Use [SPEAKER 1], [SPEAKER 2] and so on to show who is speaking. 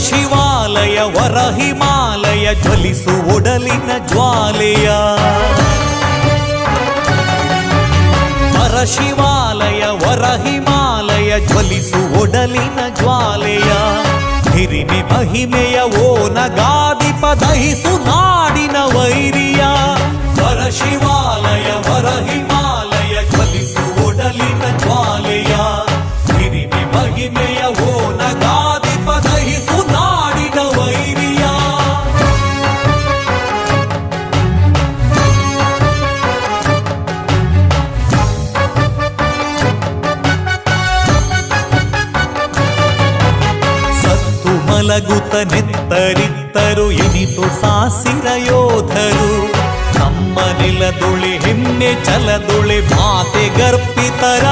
[SPEAKER 1] ಶಿವಾಲಯ ವರ ಹಿಮಾಲಯ ಜ್ವಲಿಸು ಒಡಲಿನ ಜ್ವಾಲೆಯ ವರ ಶಿವಾಲಯ ವರ ಹಿಮಾಲಯ ಜ್ವಲಿಸು ಒಡಲಿನ ಜ್ವಾಲೆಯ ಹಿರಿಮೆ ಮಹಿಮೆಯ ಓ ನಗಾದಿಪ ದಹಿಸು ನಾಡಿನ ವೈರಿಯ ವರ ಶಿವಾಲಯ ವರ ಹಿಮಾಲಯ ಜ್ವಲಿಸು ಒಡಲಿನ ಜ್ವಾಲೆಯ ಹಿರಿಮೆ ಮಹಿಮೆಯ ಮಲಗುತ ನೆತ್ತರಿತ್ತರು ಇನಿತು ಸಾಸಿರ ಯೋಧರು. ನಮ್ಮ ನೆಲದುಳಿ ಹೆಮ್ಮೆ ಚಲದುಳಿ ಮಾತೆ ಗರ್ಪಿತರ